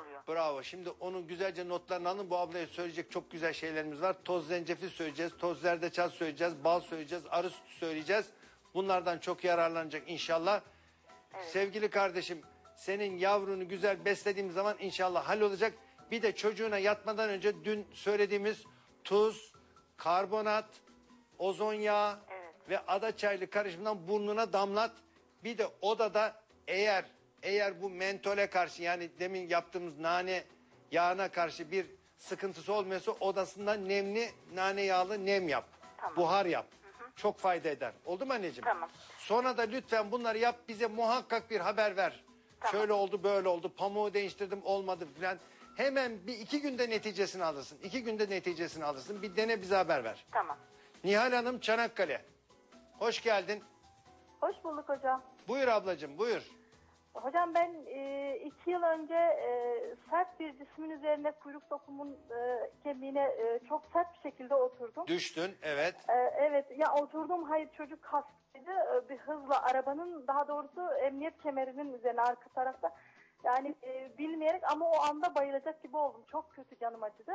oluyor. Bravo. Şimdi onun güzelce notlarını alın. Bu ablaya söyleyecek çok güzel şeylerimiz var. Toz zencefil söyleyeceğiz. Toz zerdeçal söyleyeceğiz. Bal söyleyeceğiz. Arı sütü söyleyeceğiz. Bunlardan çok yararlanacak inşallah. Sevgili kardeşim senin yavrunu güzel beslediğimiz zaman inşallah hallolacak. Bir de çocuğuna yatmadan önce dün söylediğimiz tuz, karbonat, ozon yağı Evet. ve ada çaylı karışımından burnuna damlat. Bir de odada eğer eğer bu mentole karşı yani demin yaptığımız nane yağına karşı bir sıkıntısı olmuyorsa odasında nemli nane yağlı nem yap. Tamam. Buhar yap. Çok fayda eder. Oldu mu anneciğim? Tamam. Sonra da lütfen bunları yap bize muhakkak bir haber ver. Tamam. Şöyle oldu böyle oldu pamuğu değiştirdim olmadı filan. Hemen bir iki günde neticesini alırsın. İki günde neticesini alırsın. Bir dene bize haber ver. Tamam. Nihal Hanım Çanakkale. Hoş geldin. Hoş bulduk hocam. Buyur ablacığım buyur. Hocam ben e, iki yıl önce e, sert bir cismin üzerine kuyruk sokumun e, kemiğine e, çok sert bir şekilde oturdum. Düştün evet. E, evet ya oturdum hayır çocuk hastaydı E, bir hızla arabanın daha doğrusu emniyet kemerinin üzerine arka tarafta. Yani e, bilmeyerek ama o anda bayılacak gibi oldum. Çok kötü canım acıdı.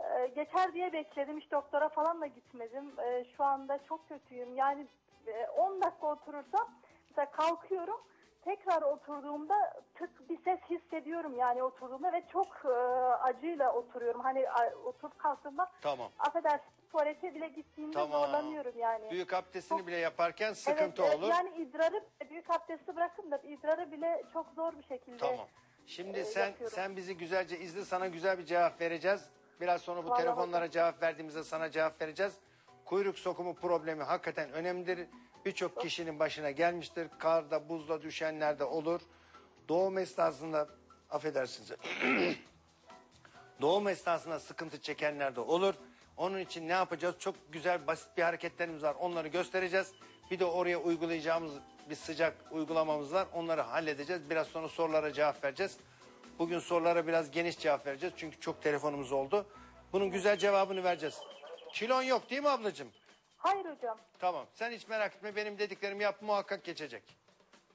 E, geçer diye bekledim hiç doktora falan da gitmedim. E, şu anda çok kötüyüm. Yani e, 10 dakika oturursam mesela kalkıyorum. Tekrar oturduğumda tık bir ses hissediyorum yani oturduğumda ve çok e, acıyla oturuyorum. Hani a, oturup kalktığımda Tamam. affedersin tuvalete bile gittiğimde Tamam. zorlanıyorum yani. Büyük abdestini bile yaparken sıkıntı evet, olur. Yani idrarı büyük abdesti bırakın da idrarı bile çok zor bir şekilde. Tamam. Şimdi e, sen yapıyorum. sen bizi güzelce izle sana güzel bir cevap vereceğiz. Biraz sonra bu Vallahi telefonlara hocam. cevap verdiğimizde sana cevap vereceğiz. Kuyruk sokumu problemi hakikaten önemlidir. Birçok kişinin başına gelmiştir. Karda, buzda düşenler de olur. Doğum esnasında affedersiniz. Doğum esnasında sıkıntı çekenler de olur. Onun için ne yapacağız? Çok güzel basit bir hareketlerimiz var. Onları göstereceğiz. Bir de oraya uygulayacağımız bir sıcak uygulamamız var. Onları halledeceğiz. Biraz sonra sorulara cevap vereceğiz. Bugün sorulara biraz geniş cevap vereceğiz. Çünkü çok telefonumuz oldu. Bunun güzel cevabını vereceğiz. Kilon yok değil mi ablacığım? Hayır hocam. Tamam. Sen hiç merak etme. Benim dediklerimi yap muhakkak geçecek.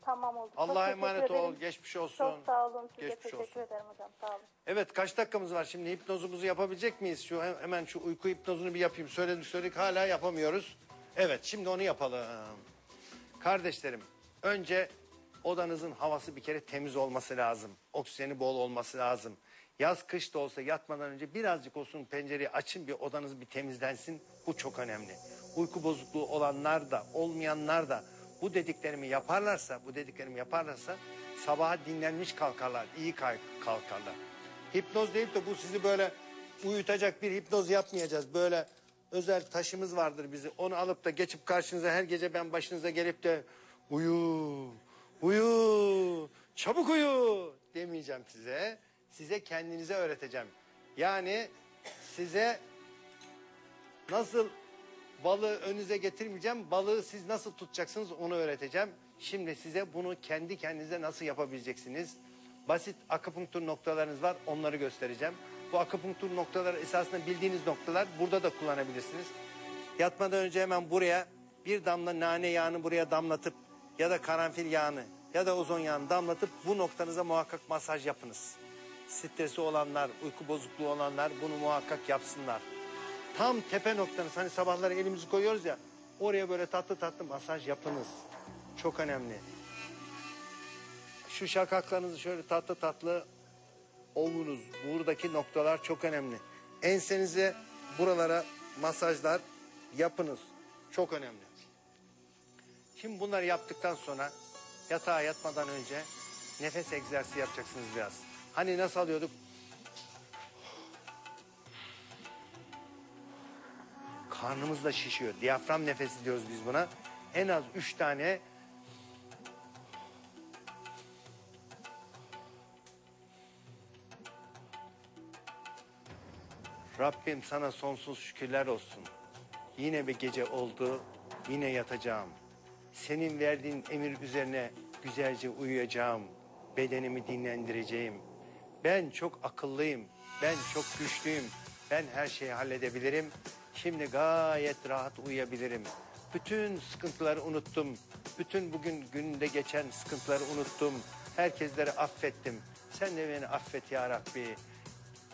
Tamam oldu. Çok Allah'a teşekkür emanet ol. ederim. Geçmiş olsun. Çok sağ olun. Size Geçmiş teşekkür olsun. ederim hocam. Sağ olun. Evet kaç dakikamız var şimdi hipnozumuzu yapabilecek miyiz? Şu he- hemen şu uyku hipnozunu bir yapayım. Söyledik söyledik hala yapamıyoruz. Evet şimdi onu yapalım. Kardeşlerim önce odanızın havası bir kere temiz olması lazım. Oksijeni bol olması lazım. Yaz kış da olsa yatmadan önce birazcık olsun pencereyi açın bir odanız bir temizlensin. Bu çok önemli. Uyku bozukluğu olanlar da olmayanlar da bu dediklerimi yaparlarsa bu dediklerimi yaparlarsa sabaha dinlenmiş kalkarlar. iyi kalk- kalkarlar. Hipnoz deyip de bu sizi böyle uyutacak bir hipnoz yapmayacağız. Böyle özel taşımız vardır bizi. Onu alıp da geçip karşınıza her gece ben başınıza gelip de uyu, uyu, çabuk uyu demeyeceğim size. Size kendinize öğreteceğim. Yani size nasıl balığı önünüze getirmeyeceğim. Balığı siz nasıl tutacaksınız onu öğreteceğim. Şimdi size bunu kendi kendinize nasıl yapabileceksiniz? Basit akupunktur noktalarınız var. Onları göstereceğim. Bu akupunktur noktaları esasında bildiğiniz noktalar burada da kullanabilirsiniz. Yatmadan önce hemen buraya bir damla nane yağını buraya damlatıp ya da karanfil yağını ya da ozon yağını damlatıp bu noktanıza muhakkak masaj yapınız. Stresi olanlar, uyku bozukluğu olanlar bunu muhakkak yapsınlar. Tam tepe noktanız hani sabahları elimizi koyuyoruz ya oraya böyle tatlı tatlı masaj yapınız. Çok önemli. Şu şakaklarınızı şöyle tatlı tatlı ovunuz. Buradaki noktalar çok önemli. Ensenize buralara masajlar yapınız. Çok önemli. Şimdi bunları yaptıktan sonra yatağa yatmadan önce nefes egzersizi yapacaksınız biraz. Hani nasıl alıyorduk? Karnımız da şişiyor. Diyafram nefesi diyoruz biz buna. En az üç tane Rabbim sana sonsuz şükürler olsun. Yine bir gece oldu, yine yatacağım. Senin verdiğin emir üzerine güzelce uyuyacağım. Bedenimi dinlendireceğim. Ben çok akıllıyım, ben çok güçlüyüm. Ben her şeyi halledebilirim. Şimdi gayet rahat uyuyabilirim. Bütün sıkıntıları unuttum. Bütün bugün günde geçen sıkıntıları unuttum. Herkesleri affettim. Sen de beni affet ya Rabbi.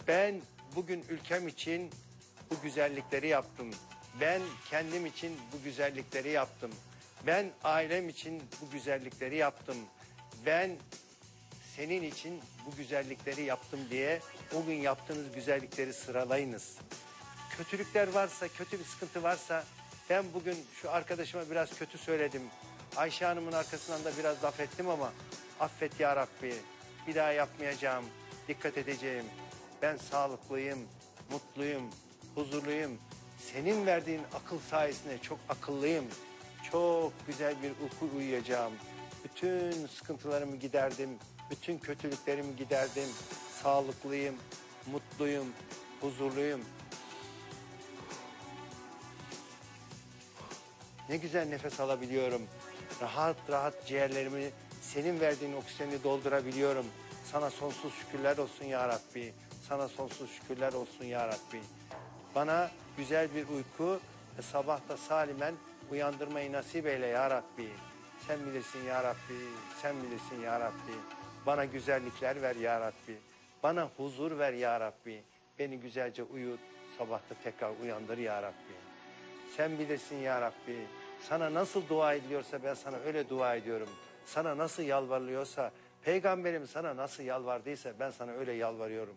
Ben bugün ülkem için bu güzellikleri yaptım. Ben kendim için bu güzellikleri yaptım. Ben ailem için bu güzellikleri yaptım. Ben senin için bu güzellikleri yaptım diye o gün yaptığınız güzellikleri sıralayınız. Kötülükler varsa, kötü bir sıkıntı varsa ben bugün şu arkadaşıma biraz kötü söyledim. Ayşe Hanım'ın arkasından da biraz laf ettim ama affet ya Rabbi. Bir daha yapmayacağım. Dikkat edeceğim. Ben sağlıklıyım, mutluyum, huzurluyum. Senin verdiğin akıl sayesinde çok akıllıyım. Çok güzel bir uyku uyuyacağım. Bütün sıkıntılarımı giderdim. Bütün kötülüklerimi giderdim. Sağlıklıyım, mutluyum, huzurluyum. Ne güzel nefes alabiliyorum. Rahat rahat ciğerlerimi senin verdiğin oksijeni doldurabiliyorum. Sana sonsuz şükürler olsun ya Rabbi. Sana sonsuz şükürler olsun ya Rabbi. Bana güzel bir uyku ve sabah da salimen uyandırmayı nasip eyle ya Rabbi. Sen bilirsin ya Rabbi. Sen bilirsin ya Rabbi. Bana güzellikler ver ya Rabbi. Bana huzur ver ya Rabbi. Beni güzelce uyut. Sabah da tekrar uyandır ya Rabbi. Sen bilirsin ya Rabbi. Sana nasıl dua ediliyorsa ben sana öyle dua ediyorum. Sana nasıl yalvarılıyorsa, peygamberim sana nasıl yalvardıysa ben sana öyle yalvarıyorum.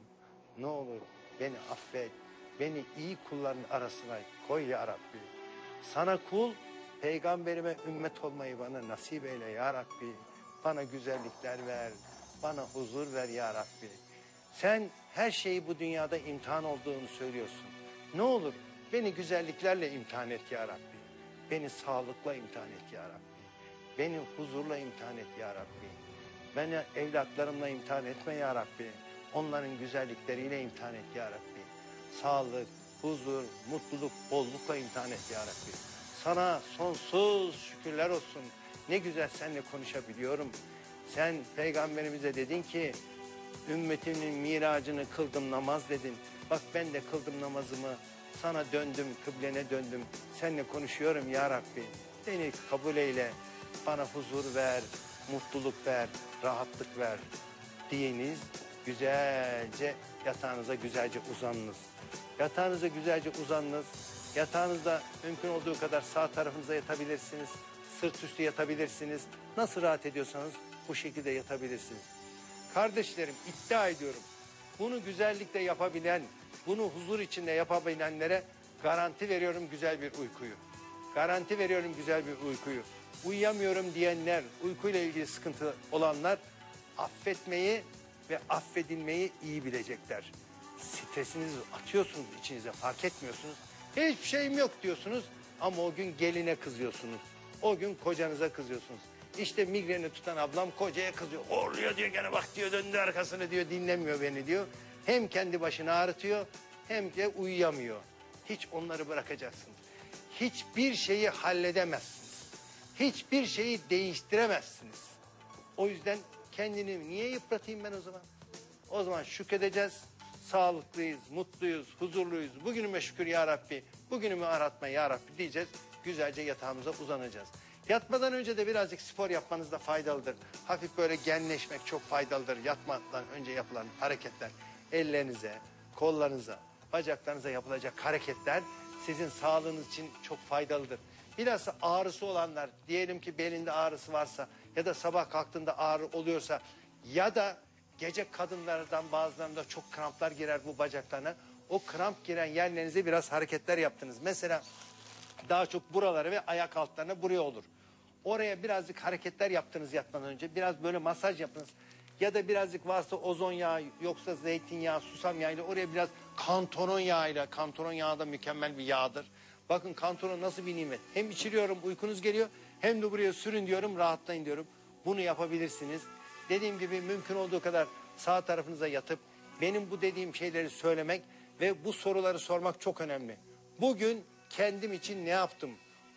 Ne olur beni affet. Beni iyi kulların arasına koy ya Rabbi. Sana kul, peygamberime ümmet olmayı bana nasip eyle ya Rabbi. Bana güzellikler ver, bana huzur ver ya Rabbi. Sen her şeyi bu dünyada imtihan olduğunu söylüyorsun. Ne olur beni güzelliklerle imtihan et ya Rabbi. Beni sağlıkla imtihan et ya Rabbi. Beni huzurla imtihan et ya Rabbi. Beni evlatlarımla imtihan etme ya Rabbi. Onların güzellikleriyle imtihan et ya Rabbi. Sağlık, huzur, mutluluk, bollukla imtihan et ya Rabbi. Sana sonsuz şükürler olsun. Ne güzel seninle konuşabiliyorum. Sen peygamberimize dedin ki ümmetimin miracını kıldım namaz dedin. Bak ben de kıldım namazımı. Sana döndüm, kıblene döndüm. Seninle konuşuyorum ya Rabbi. Beni kabul eyle. Bana huzur ver, mutluluk ver, rahatlık ver. Diyiniz, güzelce yatağınıza güzelce uzanınız. Yatağınıza güzelce uzanınız. Yatağınızda mümkün olduğu kadar sağ tarafınıza yatabilirsiniz. Sırt üstü yatabilirsiniz. Nasıl rahat ediyorsanız bu şekilde yatabilirsiniz. Kardeşlerim iddia ediyorum. Bunu güzellikle yapabilen, bunu huzur içinde yapabilenlere garanti veriyorum güzel bir uykuyu. Garanti veriyorum güzel bir uykuyu. Uyuyamıyorum diyenler, uykuyla ilgili sıkıntı olanlar affetmeyi ve affedilmeyi iyi bilecekler. Stresinizi atıyorsunuz içinize fark etmiyorsunuz. Hiçbir şeyim yok diyorsunuz ama o gün geline kızıyorsunuz. O gün kocanıza kızıyorsunuz. İşte migreni tutan ablam kocaya kızıyor. Horluyor diyor gene bak diyor döndü arkasını diyor dinlemiyor beni diyor. Hem kendi başını ağrıtıyor hem de uyuyamıyor. Hiç onları bırakacaksınız. Hiçbir şeyi halledemezsiniz. Hiçbir şeyi değiştiremezsiniz. O yüzden kendini niye yıpratayım ben o zaman? O zaman şükredeceğiz. Sağlıklıyız, mutluyuz, huzurluyuz. Bugünüme şükür ya Rabbi. Bugünümü aratma ya Rabbi diyeceğiz. Güzelce yatağımıza uzanacağız. Yatmadan önce de birazcık spor yapmanız da faydalıdır. Hafif böyle genleşmek çok faydalıdır. Yatmadan önce yapılan hareketler ellerinize, kollarınıza, bacaklarınıza yapılacak hareketler sizin sağlığınız için çok faydalıdır. Bilhassa ağrısı olanlar, diyelim ki belinde ağrısı varsa ya da sabah kalktığında ağrı oluyorsa ya da gece kadınlardan bazılarında çok kramplar girer bu bacaklarına. O kramp giren yerlerinize biraz hareketler yaptınız. Mesela daha çok buralara ve ayak altlarına buraya olur. Oraya birazcık hareketler yaptınız yatmadan önce. Biraz böyle masaj yapınız. Ya da birazcık varsa ozon yağı yoksa zeytinyağı, susam yağıyla oraya biraz kantoron yağıyla. Kantoron yağı da mükemmel bir yağdır. Bakın kantoron nasıl bir nimet. Hem içiriyorum uykunuz geliyor hem de buraya sürün diyorum rahatlayın diyorum. Bunu yapabilirsiniz. Dediğim gibi mümkün olduğu kadar sağ tarafınıza yatıp benim bu dediğim şeyleri söylemek ve bu soruları sormak çok önemli. Bugün kendim için ne yaptım?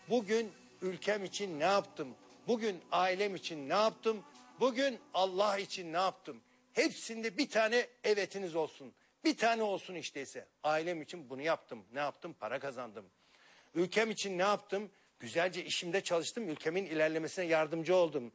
Bugün ülkem için ne yaptım? Bugün ailem için ne yaptım? Bugün Allah için ne yaptım? Hepsinde bir tane evetiniz olsun. Bir tane olsun işteyse. Ailem için bunu yaptım. Ne yaptım? Para kazandım. Ülkem için ne yaptım? Güzelce işimde çalıştım. Ülkemin ilerlemesine yardımcı oldum.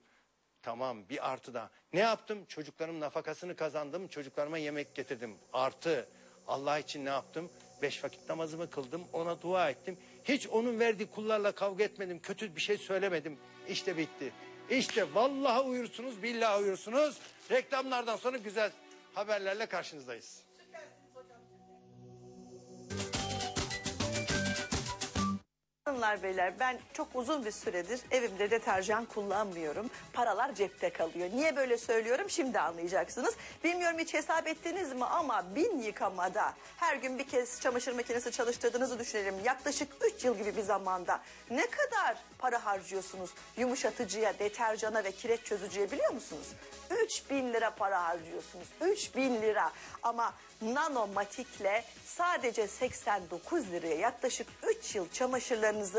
Tamam bir artı daha. Ne yaptım? Çocuklarım nafakasını kazandım. Çocuklarıma yemek getirdim. Artı. Allah için ne yaptım? Beş vakit namazımı kıldım. Ona dua ettim. Hiç onun verdiği kullarla kavga etmedim. Kötü bir şey söylemedim. İşte bitti. İşte vallahi uyursunuz, billahi uyursunuz. Reklamlardan sonra güzel haberlerle karşınızdayız. Hanımlar beyler ben çok uzun bir süredir evimde deterjan kullanmıyorum. Paralar cepte kalıyor. Niye böyle söylüyorum şimdi anlayacaksınız. Bilmiyorum hiç hesap ettiniz mi ama bin yıkamada her gün bir kez çamaşır makinesi çalıştırdığınızı düşünelim. Yaklaşık 3 yıl gibi bir zamanda ne kadar para harcıyorsunuz yumuşatıcıya, deterjana ve kireç çözücüye biliyor musunuz? 3 bin lira para harcıyorsunuz. 3 bin lira ama nanomatikle sadece 89 liraya yaklaşık 3 yıl çamaşırlarınızı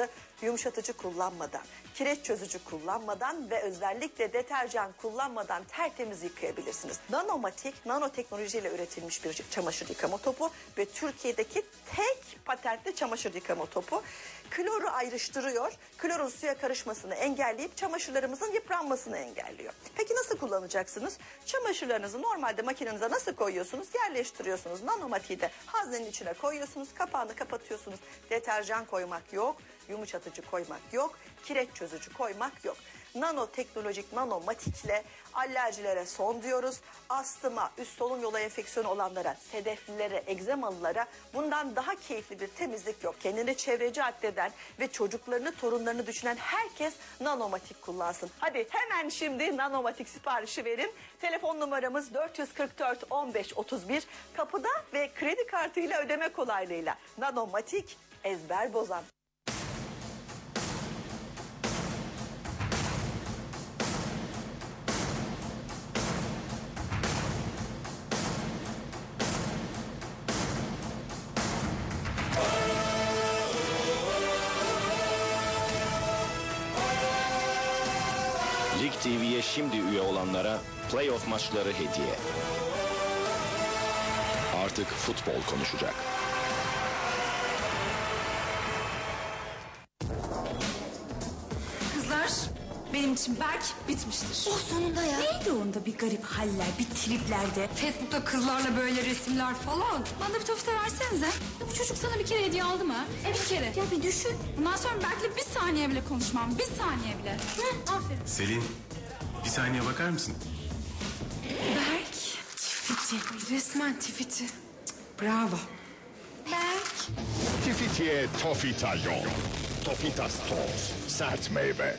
yumuşatıcı kullanmadan, kireç çözücü kullanmadan ve özellikle deterjan kullanmadan tertemiz yıkayabilirsiniz. Nanomatik nanoteknolojiyle üretilmiş bir çamaşır yıkama topu ve Türkiye'deki tek patentli çamaşır yıkama topu. Kloru ayrıştırıyor, klorun suya karışmasını engelleyip çamaşırlarımızın yıpranmasını engelliyor. Peki nasıl kullanacaksınız? Çamaşırlarınızı normalde makinenize nasıl koyuyorsunuz? Yerleştiriyorsunuz. Nanomatiği de haznenin içine koyuyorsunuz, kapağını kapatıyorsunuz. Deterjan koymak yok, yumuşatıcı koymak yok, kireç çözücü koymak yok. Nanoteknolojik nanomatikle alerjilere son diyoruz. Astıma, üst solunum yolu enfeksiyonu olanlara, sedeflilere, egzemalılara bundan daha keyifli bir temizlik yok. Kendini çevreci addeden ve çocuklarını, torunlarını düşünen herkes nanomatik kullansın. Hadi hemen şimdi nanomatik siparişi verin. Telefon numaramız 444 15 31. Kapıda ve kredi kartıyla ödeme kolaylığıyla. Nanomatik ezber bozan. Playoff maçları hediye. Artık futbol konuşacak. Kızlar benim için Berk bitmiştir. Oh sonunda ya. Neydi onda bir garip haller, bir triplerde. Facebook'ta kızlarla böyle resimler falan. Bana bir tofta versenize. Ya bu çocuk sana bir kere hediye aldı mı? E bir kere. Ya bir düşün. Bundan sonra Berk'le bir saniye bile konuşmam. Bir saniye bile. Hı, aferin. Selin, bir saniye bakar mısın? Berk. Tifiti. Resmen tifiti. Bravo. Berk. Tifitiye Tofita yok. Tofitas toz. Sert meyve.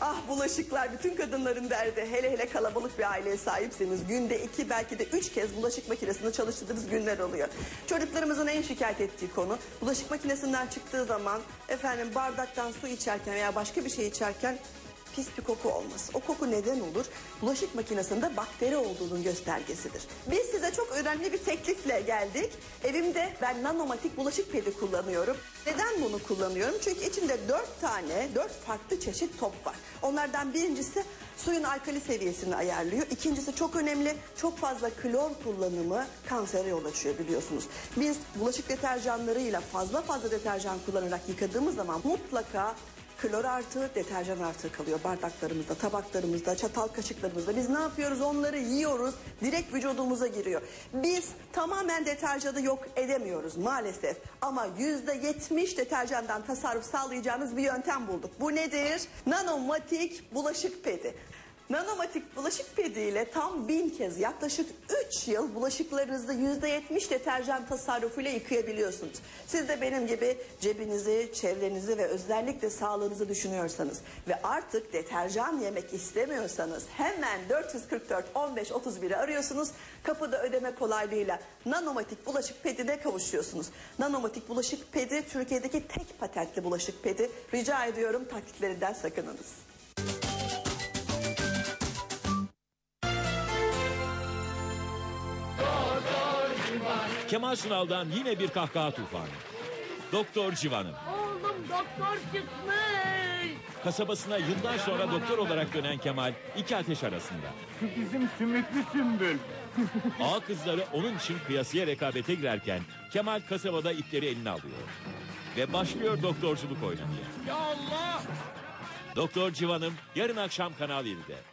Ah bulaşıklar bütün kadınların derdi. Hele hele kalabalık bir aileye sahipseniz günde iki belki de üç kez bulaşık makinesini çalıştırdığınız günler oluyor. Çocuklarımızın en şikayet ettiği konu bulaşık makinesinden çıktığı zaman efendim bardaktan su içerken veya başka bir şey içerken pis bir koku olması. O koku neden olur? Bulaşık makinesinde bakteri olduğunun göstergesidir. Biz size çok önemli bir teklifle geldik. Evimde ben nanomatik bulaşık pedi kullanıyorum. Neden bunu kullanıyorum? Çünkü içinde dört tane, dört farklı çeşit top var. Onlardan birincisi suyun alkali seviyesini ayarlıyor. İkincisi çok önemli, çok fazla klor kullanımı kansere yol açıyor biliyorsunuz. Biz bulaşık deterjanlarıyla fazla fazla deterjan kullanarak yıkadığımız zaman mutlaka klor artı, deterjan artı kalıyor bardaklarımızda, tabaklarımızda, çatal kaşıklarımızda. Biz ne yapıyoruz? Onları yiyoruz, direkt vücudumuza giriyor. Biz tamamen deterjanı yok edemiyoruz maalesef. Ama yüzde yetmiş deterjandan tasarruf sağlayacağınız bir yöntem bulduk. Bu nedir? Nanomatik bulaşık pedi. Nanomatik bulaşık pediyle tam bin kez yaklaşık 3 yıl bulaşıklarınızı %70 deterjan tasarrufuyla yıkayabiliyorsunuz. Siz de benim gibi cebinizi, çevrenizi ve özellikle sağlığınızı düşünüyorsanız ve artık deterjan yemek istemiyorsanız hemen 444 15 31'i arıyorsunuz. Kapıda ödeme kolaylığıyla Nanomatik bulaşık pedine kavuşuyorsunuz. Nanomatik bulaşık pedi Türkiye'deki tek patentli bulaşık pedi. Rica ediyorum taklitlerinden sakınınız. Kemal Sunal'dan yine bir kahkaha tufanı. Doktor Civan'ım. Oğlum doktor çıkmış. Kasabasına yıllar sonra doktor olarak dönen Kemal iki ateş arasında. Bizim sümüklü sümbül. Ağa kızları onun için kıyasıya rekabete girerken Kemal kasabada ipleri eline alıyor. Ve başlıyor doktorculuk oynamaya. Ya Allah! Doktor Civan'ım yarın akşam Kanal 7'de.